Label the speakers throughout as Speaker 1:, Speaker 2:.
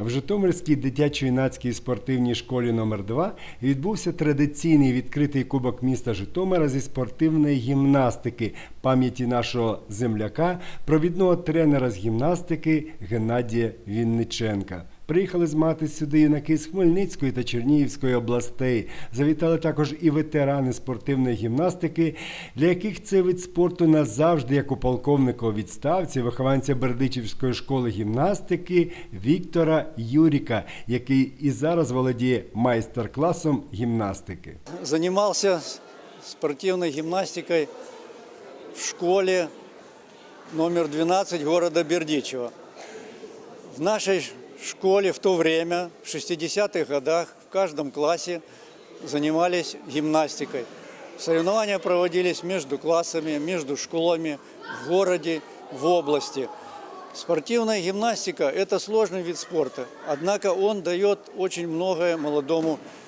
Speaker 1: В Житомирській дитячо-юнацькій спортивній школі номер 2 відбувся традиційний відкритий кубок міста Житомира зі спортивної гімнастики пам'яті нашого земляка, провідного тренера з гімнастики Геннадія Вінниченка. Приїхали змагатись сюди юнаки з Хмельницької та Чернігівської областей. Завітали також і ветерани спортивної гімнастики, для яких цей вид спорту назавжди, як у полковника у відставці, вихованця Бердичівської школи гімнастики Віктора Юріка, який і зараз володіє майстер-класом гімнастики.
Speaker 2: Занимался спортивной гимнастикой в школе номер 12 города Бердичева. В нашей школе в то время, в 60-х годах, в каждом классе занимались гимнастикой. Соревнования проводились между классами, между школами, в городе, в области. Спортивная гимнастика – это сложный вид спорта, однако он дает очень многое молодому человеку,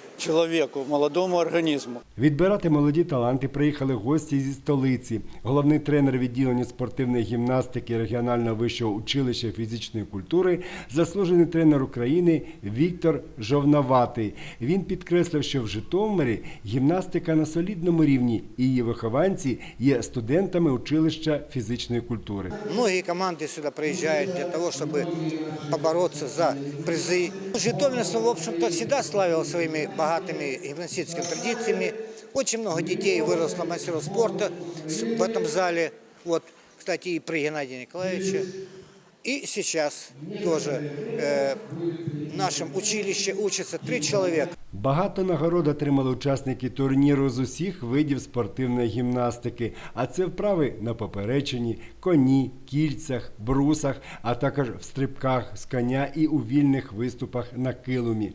Speaker 2: молодому организму.
Speaker 1: Відбирати молоді таланти приїхали гості зі столиці. Головний тренер відділення спортивної гімнастики регіонального вищого училища фізичної культури, заслужений тренер України Віктор Жовнаватий. Він підкреслив, що в Житомирі гімнастика на солідному рівні, і її вихованці є студентами училища фізичної культури.
Speaker 3: Многие команды сюда приезжают для того, чтобы побороться за призы. Житомирство, в общем-то, всегда славило своими богатыми гимнастическими традициями. Очень много детей выросло мастеров спорта с- в этом зале. Вот, кстати, и при Геннадии Николаевиче. И сейчас тоже э, в нашем училище учатся три человека.
Speaker 1: Багато нагород отримали учасники турніру з усіх видів спортивної гімнастики, а це вправи на поперечині, коні, кільцях, брусах, а також в стрибках з коня і у вільних виступах на килумі.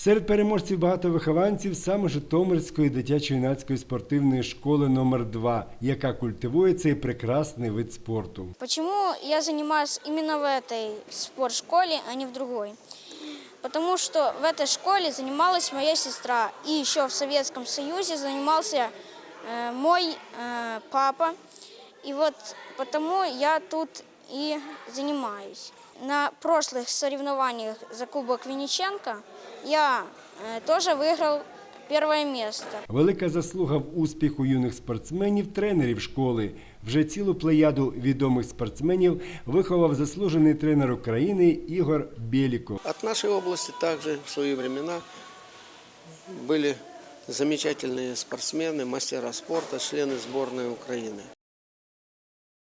Speaker 1: Серед переможців багато вихованців саме Житомирської дитячо-юнацької спортивної школи номер 2 яка культивує цей прекрасний вид спорту.
Speaker 4: Почему я занимаюсь именно в этой спортшколе, а не в другой? Потому что в этой школе занималась моя сестра. И еще в Советском Союзе занимался э, мой э, папа. И вот потому я тут и занимаюсь. На прошлых соревнованиях за Кубок Винниченко я э, тоже выиграл первое место.
Speaker 1: Велика заслуга в успіху юних спортсменів, тренерів школи. Вже цілу плеяду відомих спортсменів виховав заслужений тренер України Ігор Беліков.
Speaker 5: От нашей области также в свои времена были замечательные спортсмены, мастера спорта, члены сборной Украины.